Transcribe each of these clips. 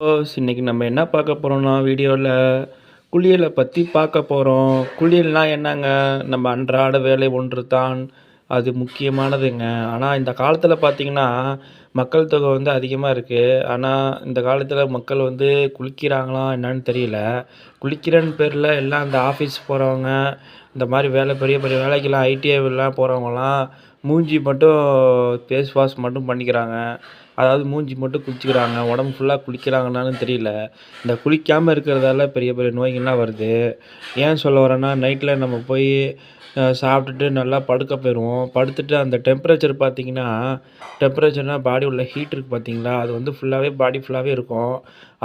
Hose இன்னைக்கு நம்ம என்ன பார்க்க போகிறோம்னா வீடியோவில் குளியலை பற்றி பார்க்க போகிறோம் குளியல்னா என்னங்க? நம்ம அன்றாட வேலை ஒன்று தான் அது முக்கியமானதுங்க. ஆனால் இந்த காலத்தில் பார்த்திங்கன்னா மக்கள் தொகை வந்து அதிகமாக இருக்குது ஆனால் இந்த காலத்தில் மக்கள் வந்து குளிக்கிறாங்களா என்னன்னு தெரியல. குளிக்கிறேன்னு பேரில் எல்லாம் இந்த ஆஃபீஸ் போகிறவங்க இந்த மாதிரி வேலை பெரிய பெரிய வேலைக்கெல்லாம் ஐடிஐலாம் போகிறவங்கலாம் மூஞ்சி மட்டும் ஃபேஸ் வாஷ் மட்டும் பண்ணிக்கிறாங்க. அதாவது மூஞ்சி மட்டும் குளிச்சுக்கிறாங்க. உடம்பு ஃபுல்லாக குளிக்கிறாங்களான்னு தெரியல. இந்த குளிக்காமல் இருக்கிறதால பெரிய பெரிய நோய்கள்லாம் வருது. ஏன் சொல்ல வரேன்னா நைட்டில் நம்ம போய் சாப்பிட்டுட்டு நல்லா படுக்க போயிடுவோம். படுத்துட்டு அந்த டெம்பரேச்சர் பார்த்திங்கன்னா டெம்பரேச்சர்னால் பாடி உள்ள ஹீட் இருக்குது பார்த்தீங்களா? அது வந்து ஃபுல்லாகவே பாடி ஃபுல்லாகவே இருக்கும்.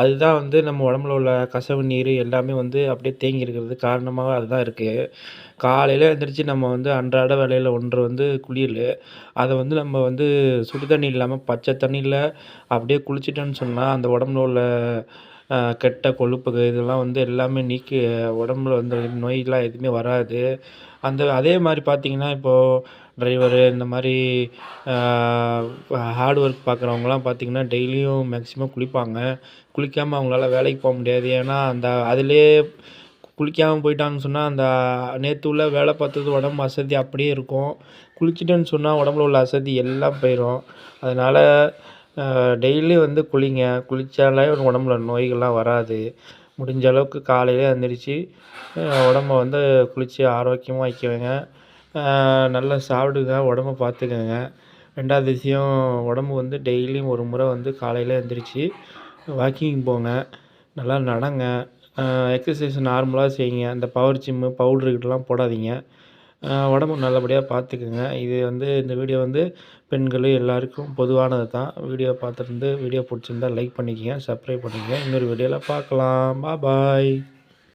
அதுதான் வந்து நம்ம உடம்புல உள்ள கசவு நீர் எல்லாமே வந்து அப்படியே தேங்கி இருக்கிறது காரணமாக அதுதான் இருக்குது காலையில் எழுந்திரிச்சு நம்ம வந்து அன்றாட வேலையில் ஒன்று வந்து குளியல். அதை வந்து நம்ம வந்து சுடு தண்ணி இல்லாமல் பச்சை தண்ணியில் அப்படியே குளிச்சிட்டோன்னு சொன்னால் அந்த உடம்புல உள்ள கெட்ட கொழுப்புகள் இதெல்லாம் வந்து எல்லாமே நீக்கி உடம்புல வந்து நோயெலாம் எதுவுமே வராது. அந்த அதே மாதிரி பார்த்தீங்கன்னா இப்போது டிரைவரு இந்த மாதிரி ஹார்ட் ஒர்க் பார்க்குறவங்கலாம் பார்த்தீங்கன்னா டெய்லியும் மேக்ஸிமம் குளிப்பாங்க. குளிக்காமல் அவங்களால வேலைக்கு போக முடியாது. ஏன்னா அந்த அதிலே குளிக்காமல் போயிட்டாங்கன்னு சொன்னால் அந்த நேற்று உள்ள வேலை பார்த்தது உடம்பு அசதி அப்படியே இருக்கும். குளிச்சிட்டேன்னு சொன்னால் உடம்புல உள்ள அசதி எல்லாம் போயிடும் அதனால் டெய்லி வந்து குளிங்க. குளித்தாலே உடம்புல நோய்கள்லாம் வராது. முடிஞ்ச அளவுக்கு காலையிலே எழுந்திரிச்சி உடம்ப வந்து குளித்து ஆரோக்கியமாக வைக்கவேங்க. நல்லா சாப்பிடுங்க உடம்ப பார்த்துக்கங்க. ரெண்டாவது விஷயம் உடம்பு வந்து டெய்லியும் ஒரு முறை வந்து காலையில் எழுந்திரிச்சி வாக்கிங் போங்க. நல்லா நடங்க. எக்ஸசைஸ் நார்மலாக செய்யுங்க. இந்த பவர் ஜிம்மு பவுட்ரு கிட்டலாம் போடாதீங்க. உடம்பு நல்லபடியாக பார்த்துக்குங்க இது வந்து இந்த வீடியோ வந்து பெண்கள் எல்லாருக்கும் பொதுவானது தான். வீடியோ பார்த்துருந்து வீடியோ பிடிச்சிருந்தா லைக் பண்ணிக்கோங்க சப்ஸ்கிரைப் பண்ணிக்கங்க. இன்னொரு வீடியோவில் பார்க்கலாம். பாய்